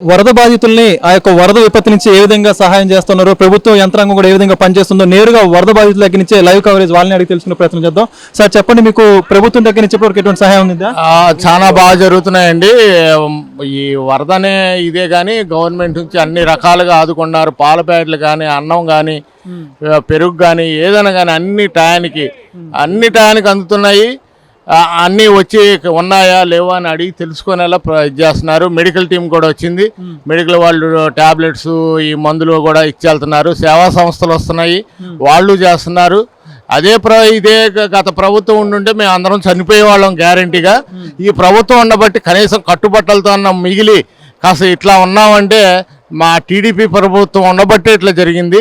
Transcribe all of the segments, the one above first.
వరద బాధితుల్ని ఆ యొక్క వరద విపత్తు నుంచి ఏ విధంగా సహాయం చేస్తున్నారు ప్రభుత్వం యంత్రాంగం కూడా ఏ విధంగా పనిచేస్తుందో నేరుగా వరద బాధితుల దగ్గర నుంచే లైవ్ కవరేజ్ వాళ్ళని అడిగి తెలుసుకునే ప్రయత్నం చేద్దాం. సార్ చెప్పండి మీకు ప్రభుత్వం దగ్గర నుంచి ఇప్పటివరకు ఎటువంటి సహాయం ఉందా? ఆ, చాలా బాగా జరుగుతున్నాయండి. ఈ వరదనే ఇదే కానీ గవర్నమెంట్ నుంచి అన్ని రకాలుగా ఆదుకున్నారు. పాల ప్యాకెట్లు కానీ అన్నం కానీ పెరుగు కానీ ఏదైనా కానీ అన్ని టయానికి అన్ని టయానికి అందుతున్నాయి. అన్నీ వచ్చి ఉన్నాయా లేవా అని అడిగి తెలుసుకునేలా చేస్తున్నారు. మెడికల్ టీం కూడా వచ్చింది. మెడికల్ వాళ్ళు టాబ్లెట్స్ ఈ మందులు కూడా ఇచ్చేళ్తున్నారు. సేవా సంస్థలు వస్తున్నాయి. వాళ్ళు చేస్తున్నారు. అదే ప్ర ఇదే గత ప్రభుత్వం ఉండుంటే మేము అందరం చనిపోయే వాళ్ళం గ్యారంటీగా ఈ ప్రభుత్వం ఉండబట్టి కనీసం కట్టుబట్టలతో అన్న మిగిలి కాస్త ఇట్లా ఉన్నామంటే మా టీడీపీ ప్రభుత్వం ఉండబట్టే ఇట్లా జరిగింది.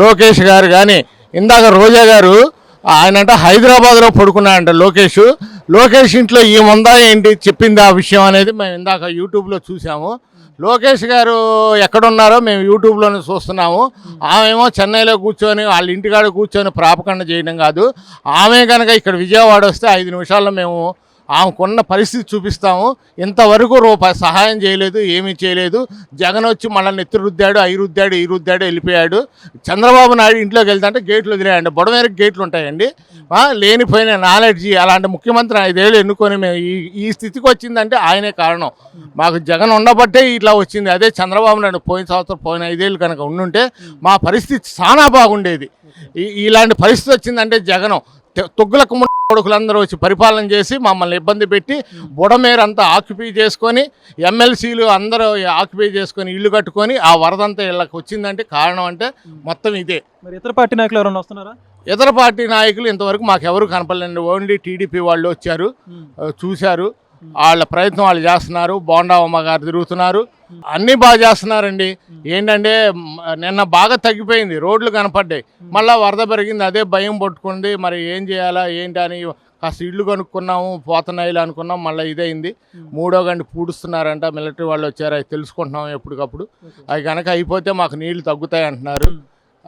లోకేష్ గారు కానీ ఇందాక రోజా గారు ఆయన అంటే హైదరాబాద్లో పడుకున్నాడంట లోకేష్. లోకేష్ ఇంట్లో ఏముందా ఏంటి చెప్పింది ఆ విషయం అనేది మేము ఇందాక యూట్యూబ్లో చూసాము లోకేష్ గారు ఎక్కడున్నారో మేము యూట్యూబ్లోనే చూస్తున్నాము. ఆమెమో చెన్నైలో కూర్చొని వాళ్ళ ఇంటికాడ కూర్చొని ప్రాపకండ చేయడం కాదు. ఆమె కనుక ఇక్కడ విజయవాడ వస్తే ఐదు నిమిషాల్లో మేము ఆమెకున్న పరిస్థితి చూపిస్తాము. ఇంతవరకు రూపాయి సహాయం చేయలేదు ఏమీ చేయలేదు. జగన్ వచ్చి మనల్ని ఎత్తి రుద్దాడు ఐ రుద్దాడు ఈ రుద్దాడు వెళ్ళిపోయాడు. చంద్రబాబు నాయుడు ఇంట్లోకి వెళ్తాంటే గేట్లు వదిలేయండి. బుడమేరకు గేట్లు ఉంటాయండి. లేనిపోయిన నాలెడ్జి అలాంటి ముఖ్యమంత్రి ఐదేళ్ళు ఎన్నుకొని మేము ఈ ఈ స్థితికి వచ్చిందంటే ఆయనే కారణం. మాకు జగన్ ఉండబట్టే ఇట్లా వచ్చింది. అదే చంద్రబాబు నాయుడు పోయిన సంవత్సరం పోయిన ఐదేళ్ళు కనుక ఉండుంటే మా పరిస్థితి చాలా బాగుండేది. ఈ- ఇలాంటి పరిస్థితి వచ్చిందంటే జగనం. తె- తొగ్గులకు ముందు కొడుకులందరూ వచ్చి పరిపాలన చేసి మమ్మల్ని ఇబ్బంది పెట్టి బుడమేరంతా ఆక్యుపై చేసుకొని ఎమ్మెల్సీలు అందరూ ఆక్యుపై చేసుకొని ఇల్లు కట్టుకొని ఆ వరదంతా ఇళ్ళకి వచ్చిందంటే కారణం అంటే మొత్తం ఇదే. మరి ఇతర పార్టీ నాయకులు ఎవరైనా వస్తున్నారా? ఇతర పార్టీ నాయకులు ఇంతవరకు మాకు ఎవరు కనపడలేండి ఓన్లీ టీడీపీ వాళ్ళు వచ్చారు చూశారు. వాళ్ళ ప్రయత్నం వాళ్ళు చేస్తున్నారు బోండావమ్మ గారు తిరుగుతున్నారు. అన్నీ బాగా చేస్తున్నారండి. ఏంటంటే నిన్న బాగా తగ్గిపోయింది రోడ్లు కనపడ్డాయి. మళ్ళీ వరద పెరిగింది అదే భయం పట్టుకుంది. మరి ఏం చేయాలా ఏంటి అని కాస్త ఇల్లు కనుక్కున్నాము పోతున్నాయిలు అనుకున్నాం మళ్ళీ ఇదైంది మూడో గంట పూడుస్తున్నారంట మిలిటరీ వాళ్ళు వచ్చారు అవి తెలుసుకుంటున్నాం ఎప్పటికప్పుడు. అవి కనుక అయిపోతే మాకు నీళ్ళు తగ్గుతాయి అంటున్నారు.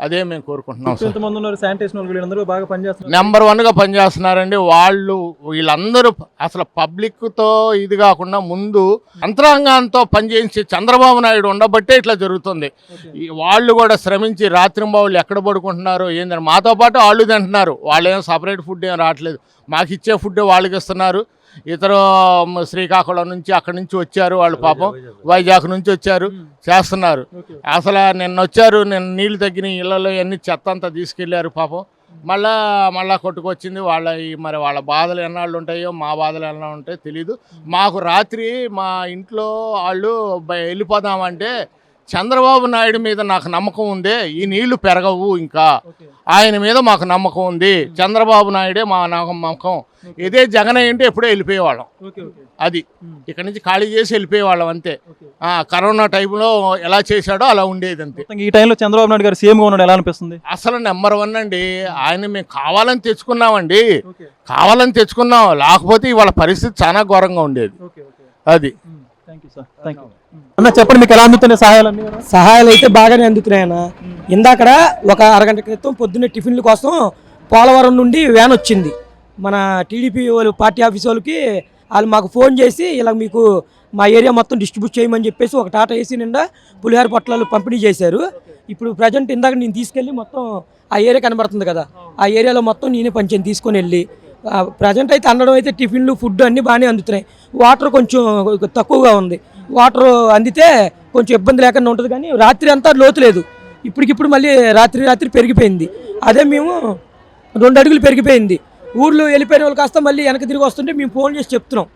అదే మేము కోరుకుంటున్నాం ఎంతమంది ఉన్నారు శానిటేషన్ వాళ్ళు వీళ్ళందరూ బాగా పనిచేస్తున్నారు. నెంబర్ వన్గా పనిచేస్తున్నారండి. వాళ్ళు వీళ్ళందరూ అసలు పబ్లిక్తో ఇది కాకుండా ముందు యంత్రాంగంతో పనిచేసి చంద్రబాబు నాయుడు ఉండబట్టే ఇట్లా జరుగుతుంది. వాళ్ళు కూడా శ్రమించి రాత్రింబావులు ఎక్కడ పడుకుంటున్నారో ఏందని మాతో పాటు వాళ్ళు తింటున్నారు. వాళ్ళు ఏం సపరేట్ ఫుడ్ ఏం రావట్లేదు. మాకు ఇచ్చే ఫుడ్ వాళ్ళకి ఇస్తున్నారు ఇతర శ్రీకాకుళం నుంచి అక్కడి నుంచి వచ్చారు వాళ్ళు పాపం. వైజాగ్. నుంచి వచ్చారు. చేస్తున్నారు. అసలు నిన్న వచ్చారు నిన్న నీళ్ళు తగ్గిన ఇళ్ళలో అన్ని చెత్త అంతా తీసుకెళ్ళారు పాపం. మళ్ళా మళ్ళా కొట్టుకొచ్చింది వాళ్ళ ఈ మరి వాళ్ళ బాధలు ఎన్నాళ్ళు ఉంటాయో మా బాధలు ఎన్నా ఉంటాయో తెలీదు. మాకు రాత్రి మా ఇంట్లో వాళ్ళు వెళ్ళిపోదామంటే చంద్రబాబు నాయుడు మీద నాకు నమ్మకం ఉంది ఈ నీళ్ళు పెరగవు ఇంకా. ఆయన మీద మాకు నమ్మకం ఉంది. చంద్రబాబు నాయుడే మా నాకు నమ్మకం. ఇదే జగన్ ఏంటి ఎప్పుడో వెళ్ళిపోయేవాళ్ళం. అది. ఇక్కడ నుంచి ఖాళీ చేసి వెళ్ళిపోయేవాళ్ళం అంతే. ఆ, కరోనా టైంలో ఎలా చేశాడో అలా ఉండేది అంతే. ఈ టైంలో చంద్రబాబు నాయుడు గారు సీఎంగా ఉన్నాడు ఎలా అనిపిస్తుంది? అసలు నెంబర్ వన్ అండి. ఆయన మేము కావాలని తెచ్చుకున్నామండి. కావాలని తెచ్చుకున్నాం. లేకపోతే ఇవాళ పరిస్థితి చాలా ఘోరంగా ఉండేది. అది. యూ అన్న చెప్పండి మీకు ఎలా అందుతున్నాయి సహాయాలన్నీ కూడా? సహాయాలు అయితే బాగానే అందుతున్నాయన్న ఇందాకడ ఒక అరగంట క్రితం పొద్దున్నే టిఫిన్ల కోసం పోలవరం నుండి వ్యాన్ వచ్చింది. మన టీడీపీ వాళ్ళు పార్టీ ఆఫీస్ వాళ్ళకి వాళ్ళు మాకు ఫోన్ చేసి ఇలా మీకు మా ఏరియా మొత్తం డిస్ట్రిబ్యూట్ చేయమని చెప్పేసి ఒక టాటా ఏసీ నిండా పులిహార పొట్లాలు పంపిణీ చేశారు. ఇప్పుడు ప్రజెంట్ ఇందాక నేను తీసుకెళ్ళి మొత్తం ఆ ఏరియా కనబడుతుంది కదా. ఆ ఏరియాలో మొత్తం నేనే పంచాను తీసుకొని వెళ్ళి. ప్రజెంట్ అయితే అందడం అయితే టిఫిన్లు ఫుడ్ అన్నీ బాగానే అందుతున్నాయి. వాటర్ కొంచెం తక్కువగా ఉంది. వాటర్ అందితే కొంచెం ఇబ్బంది లేకుండా ఉంటుంది కానీ రాత్రి అంతా లోతు లేదు. ఇప్పటికిప్పుడు మళ్ళీ రాత్రి రాత్రి పెరిగిపోయింది. అదే మేము రెండు అడుగులు పెరిగిపోయింది. ఊర్లో వెళ్ళిపోయిన వాళ్ళు కాస్త మళ్ళీ వెనక తిరిగి వస్తుంటే మేము ఫోన్ చేసి చెప్తున్నాం.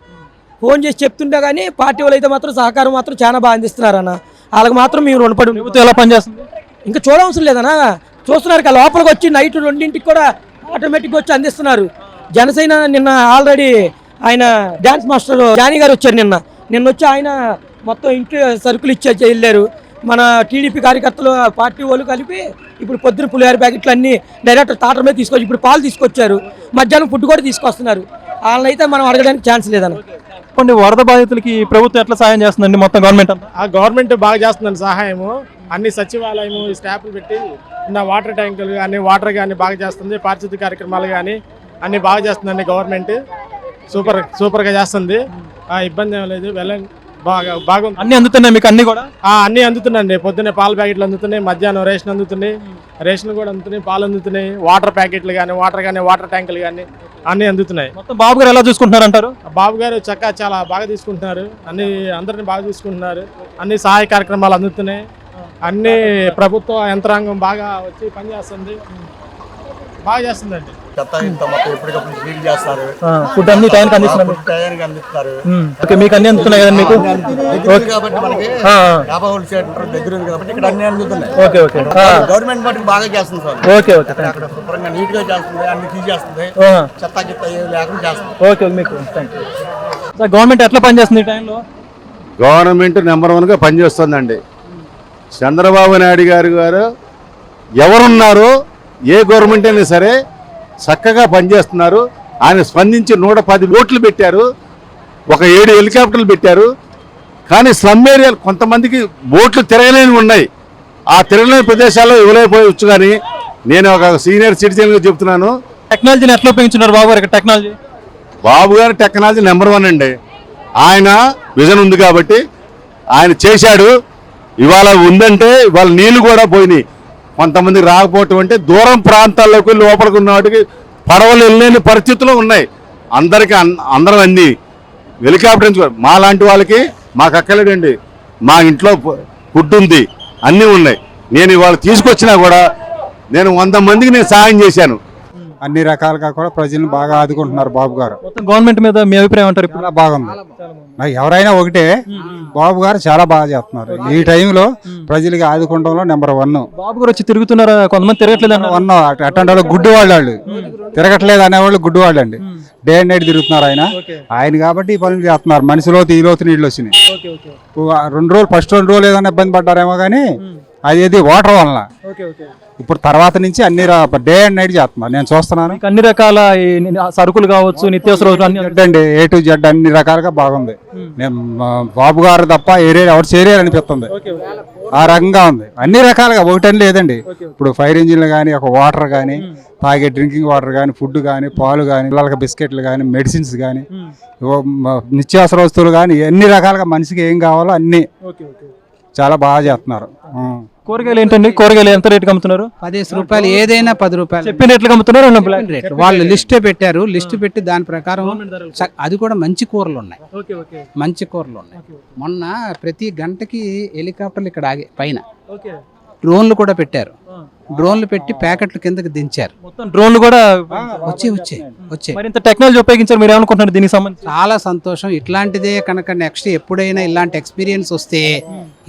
ఫోన్ చేసి చెప్తుంటే కానీ పార్టీ వాళ్ళు అయితే మాత్రం సహకారం మాత్రం చాలా బాగా అందిస్తున్నారు అన్న. వాళ్ళకి మాత్రం మేము రుణపడి. ప్రభుత్వం ఎలా పనిచేస్తుంది? ఇంకా చూడవసరం లేదనా చూస్తున్నారు కదా లోపలికి వచ్చి నైట్ రెండింటికి కూడా ఆటోమేటిక్గా వచ్చి అందిస్తున్నారు. జనసేన నిన్న ఆల్రెడీ ఆయన డ్యాన్స్ మాస్టర్ జానీ గారు వచ్చారు నిన్న. నిన్న వచ్చి ఆయన మొత్తం ఇంటి సరుకులు ఇచ్చే వెళ్ళారు. మన టీడీపీ కార్యకర్తలు పార్టీ వాళ్ళు కలిపి ఇప్పుడు పొద్దున పులిహార ప్యాకెట్లు అన్ని డైరెక్ట్ తాటర్ మీద తీసుకొచ్చి ఇప్పుడు పాలు తీసుకొచ్చారు. మధ్యాహ్నం ఫుడ్ కూడా తీసుకొస్తున్నారు. వాళ్ళని అయితే మనం అడగడానికి ఛాన్స్ లేదన్న. చెప్పండి వరద బాధితులకి ప్రభుత్వం ఎట్లా సహాయం చేస్తుందండి మొత్తం గవర్నమెంట్ అంతా? ఆ గవర్నమెంట్ బాగా చేస్తుందండి సహాయము. అన్ని సచివాలయము ఈ స్టాఫ్లు పెట్టి ఉన్న వాటర్ ట్యాంకులు కానీ వాటర్ కానీ బాగా చేస్తుంది పారిశుద్ధ్య కార్యక్రమాలు కానీ అన్ని బాగా చేస్తుందండి గవర్నమెంట్ సూపర్ సూపర్గా చేస్తుంది. ఆ ఇబ్బంది ఏం లేదు వెళ్ళండి బాగా బాగుంది అన్ని అందుతున్నాయి మీకు అన్ని కూడా? ఆ, అన్నీ అందుతున్నాయండి. పొద్దున్నే పాల ప్యాకెట్లు అందుతున్నాయి మధ్యాహ్నం రేషన్ అందుతున్నాయి. రేషన్ కూడా అందుతున్నాయి పాలు అందుతున్నాయి. వాటర్ ప్యాకెట్లు కానీ వాటర్ కానీ వాటర్ ట్యాంకులు కానీ అన్నీ అందుతున్నాయి. మొత్తం బాబు గారు ఎలా చూసుకుంటున్నారు అంటారు? బాబు గారు చక్కగా చాలా బాగా తీసుకుంటున్నారు. అన్ని అందరిని బాగా తీసుకుంటున్నారు అన్ని సహాయ కార్యక్రమాలు అందుతున్నాయి. అన్ని ప్రభుత్వ యంత్రాంగం బాగా వచ్చి పనిచేస్తుంది. బాగా చేస్తుందండి. చెత్త ఇంత మొత్తం ఎప్పటికప్పుడు క్లీన్ చేస్తారు. ఫుడ్ అన్ని టైంకి అందిస్తున్నారు. అందిస్తారు ఓకే మీకు అన్ని అందుతున్నాయి కదా మీకు? కాబట్టి మనకి యాభై హోల్ సెంటర్ దగ్గర ఉంది కాబట్టి ఇక్కడ అన్ని అందుతున్నాయి. Okay okay. గవర్నమెంట్ మటుకు బాగా చేస్తుంది సార్. Okay okay. అక్కడ శుభ్రంగా నీట్గా చేస్తుంది అన్ని తీసేస్తుంది. చెత్త చెత్త ఏమి లేకుండా చేస్తుంది. ఓకే మీకు థ్యాంక్ యూ సార్ గవర్నమెంట్ ఎట్లా పనిచేస్తుంది ఈ టైంలో? గవర్నమెంట్ నెంబర్ వన్గా పనిచేస్తుందండి చంద్రబాబు నాయుడు గారు గారు ఎవరున్నారో ఏ గవర్నమెంట్ అయినా సరే చక్కగా పనిచేస్తున్నారు. ఆయన స్పందించి నూట పది ఓట్లు పెట్టారు. ఒక ఏడు హెలికాప్టర్లు పెట్టారు. కానీ స్లమ్ ఏరియాలు కొంతమందికి బోట్లు తిరగలేని ఉన్నాయి. ఆ తిరగలేని ప్రదేశాల్లో ఇవ్వలేకపోవచ్చు కానీ నేను ఒక సీనియర్ సిటిజన్గా చెప్తున్నాను టెక్నాలజీని ఎట్లా ఉపయోగించున్నారు బాబు గారు టెక్నాలజీ? బాబు గారి టెక్నాలజీ నెంబర్ వన్ అండి. ఆయన విజన్ ఉంది కాబట్టి ఆయన చేశాడు. ఇవాళ ఉందంటే ఇవాళ నీళ్ళు కూడా పోయినాయి. కొంతమంది రాకపోవటం అంటే దూరం ప్రాంతాల్లోకి వెళ్ళి లోపలికి ఉన్నవాటికి పడవలు వెళ్ళలేని పరిస్థితులు ఉన్నాయి. అందరికీ అందరం అన్ని హెలికాప్టర్ నుంచి మా లాంటి వాళ్ళకి మాకు అక్కలేదండి మా ఇంట్లో ఫుడ్ ఉంది అన్నీ ఉన్నాయి. నేను ఇవాళ తీసుకొచ్చినా కూడా నేను వంద మందికి నేను సహాయం చేశాను. అన్ని రకాలుగా కూడా ప్రజలను బాగా ఆదుకుంటున్నారు బాబు గారు. గవర్నమెంట్ మీద మీ అభిప్రాయం అంటారు ఇప్పుడు? చాలా బాగుంది. నాకు ఎవరైనా ఒకటే బాబు గారు చాలా బాగా చేస్తున్నారు. ఈ టైంలో ప్రజలకి ఆదుకుంటంలో నెంబర్ వన్ బాబు గారు వచ్చి తిరుగుతున్నారా? కొంతమంది తిరగట్లేదు వన్ అటువంటి వాళ్ళు గుడ్డు వాళ్ళు వాళ్ళు తిరగట్లేదు అనేవాళ్ళు గుడ్డు వాళ్ళు అండి డే అండ్ నైట్ తిరుగుతున్నారు ఆయన. ఆయన కాబట్టి ఈ పనులు చేస్తున్నారు. మనిషిలో ఈ లోతు నీళ్ళు వచ్చినాయి. రెండు రోజులు ఫస్ట్ రెండు రోజులు ఏదైనా ఇబ్బంది పడ్డారేమో కానీ అది ఏది వాటర్ వలన. ఇప్పుడు తర్వాత నుంచి అన్ని డే అండ్ నైట్ చేస్తున్నారు నేను చూస్తున్నాను. అన్ని రకాల సరుకులు కావచ్చు నిత్యావసర అండి ఏ టు జెడ్ అన్ని రకాలుగా బాగుంది. నేను బాబు గారు తప్ప ఏరియా ఎవరు చేరియర్ అనిపిస్తుంది ఆ రకంగా ఉంది. అన్ని రకాలుగా ఒకటని లేదండి. ఇప్పుడు ఫైర్ ఇంజిన్లు కానీ ఒక వాటర్ కానీ తాగే డ్రింకింగ్ వాటర్ కానీ ఫుడ్ కానీ పాలు కానీ పిల్లలకి బిస్కెట్లు కానీ మెడిసిన్స్ కానీ నిత్యావసర వస్తువులు కానీ అన్ని రకాలుగా మనిషికి ఏం కావాలో అన్ని చాలా బాగా చేస్తున్నారు. కూరగాయలు ఏంటండి? కూరగాయలు ఎంత రేటుకి అమ్ముతున్నారు? పదిహేను రూపాయలు ఏదైనా పది రూపాయలు. చెప్పిన రేట్లకు అమ్ముతున్నారు రేట్ వాళ్ళు లిస్ట్ పెట్టారు? లిస్ట్ పెట్టి దాని ప్రకారం అది కూడా మంచి కూరలు ఉన్నాయి. Okay okay. మంచి కూరలు ఉన్నాయి. మొన్న ప్రతి గంటకి హెలికాప్టర్లు ఇక్కడ ఆగే పైన. ఓకే. డ్రోన్లు కూడా పెట్టారు. డ్రోన్లు పెట్టి ప్యాకెట్లు కిందకి దించారు. మొత్తం డ్రోన్లు కూడా వచ్చే వచ్చే వచ్చే మరి ఇంత టెక్నాలజీ ఉపయోగించారు మీరు ఏమనుకుంటున్నారు దీనికి సంబంధించి? చాలా సంతోషం. ఇట్లాంటిదే కనుక నెక్స్ట్ ఎప్పుడైనా ఇలాంటి ఎక్స్పీరియన్స్ వస్తే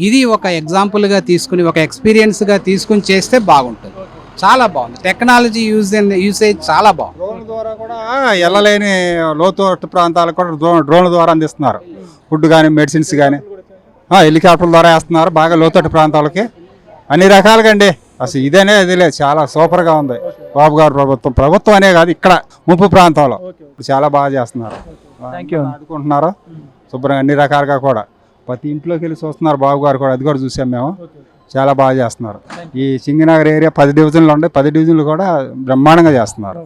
ఇది ఒక ఎగ్జాంపుల్గా తీసుకుని ఒక ఎక్స్పీరియన్స్గా తీసుకుని చేస్తే బాగుంటుంది. చాలా బాగుంది. టెక్నాలజీ యూజ్ యూసేజ్ చాలా బాగుంది. డ్రోన్ ద్వారా కూడా వెళ్ళలేని లోతట్టు ప్రాంతాలకు కూడా డ్రోన్ డ్రోన్ల ద్వారా అందిస్తున్నారు. ఫుడ్ కానీ మెడిసిన్స్ కానీ హెలికాప్టర్ల ద్వారా వేస్తున్నారు. బాగా లోతట్టు ప్రాంతాలకి. అన్ని రకాలుగా అండి అసలు ఇదేనే ఇది లేదు. చాలా సూపర్గా ఉంది. బాబు గారు ప్రభుత్వం. ప్రభుత్వం అనే కాదు ఇక్కడ ముప్పు ప్రాంతంలో. చాలా బాగా చేస్తున్నారు. ఆదుకుంటున్నారు. శుభ్రంగా అన్ని రకాలుగా కూడా. ప్రతి ఇంట్లోకి వెళ్ళి చూస్తున్నారు బాబు గారు కూడా. అది కూడా చూసాం మేము. చాలా బాగా చేస్తున్నారు. ఈ సింగనగర్ ఏరియా పది డివిజన్లు ఉన్నాయి పది డివిజన్లు కూడా బ్రహ్మాండంగా చేస్తున్నారు.